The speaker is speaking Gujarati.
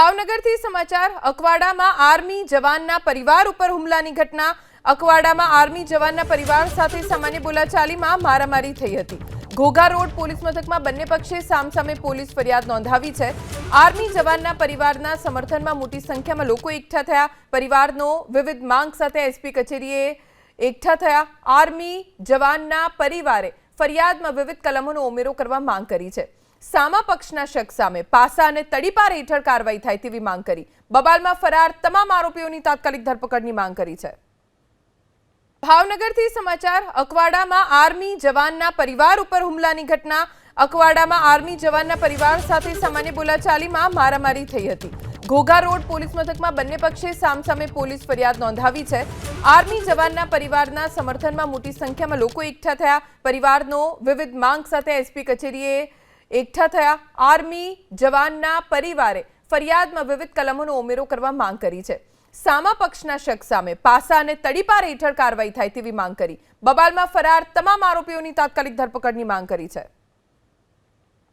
ભાવનગરથી સમાચાર, અકવાડામાં આર્મી જવાનના પરિવાર ઉપર હુમલાની ઘટના. અકવાડામાં આર્મી જવાનના પરિવાર સાથે સામાન્ય બોલાચાલીમાં મારામારી થઈ હતી. ઘોઘા રોડ પોલીસ મથકમાં બંને પક્ષે સામસામે પોલીસ ફરિયાદ નોંધાવી છે. આર્મી જવાનના પરિવારના સમર્થનમાં મોટી સંખ્યામાં લોકો એકઠા થયા. પરિવારનો વિવિધ માંગ સાથે એસપી કચેરીએ એકઠા થયા. આર્મી જવાનના પરિવારે ફરિયાદમાં વિવિધ કલમોનો ઉમેરો કરવા માંગ કરી છે. સામા પક્ષના શખ્સ સામે પાસા અને તડીપાર હેઠળ કાર્યવાહી થાય તેવી માંગ કરી. બબાલમાં ફરાર તમામ આરોપીઓની તાત્કાલિક ધરપકડની માંગ કરી છે. ભાવનગરથી સમાચાર, અકવાડામાં આર્મી જવાનના પરિવાર ઉપર હુમલાની ઘટના. અકવાડામાં આર્મી જવાનના પરિવાર સાથે સામાન્ય બોલાચાલીમાં મારામારી થઈ હતી. ઘોઘા રોડ પોલીસ મથકમાં બંને પક્ષે સામસામે પોલીસ ફરિયાદ નોંધાવી છે. આર્મી જવાનના પરિવારના સમર્થનમાં મોટી સંખ્યામાં લોકો એકઠા થયા. પરિવારનો વિવિધ માંગ સાથે એસપી કચેરીએ એકઠા થયા. આર્મી જવાનના પરિવારે ફરિયાદમાં વિવિધ કલમોનો ઉમેરો કરવા માંગ કરી છે. સામા પક્ષના શખ્સ સામે પાસા અને તડીપાર હેઠળ કાર્યવાહી થાય તેવી માંગ કરી. બબાલમાં ફરાર તમામ આરોપીઓની તાત્કાલિક ધરપકડની માંગ કરી છે.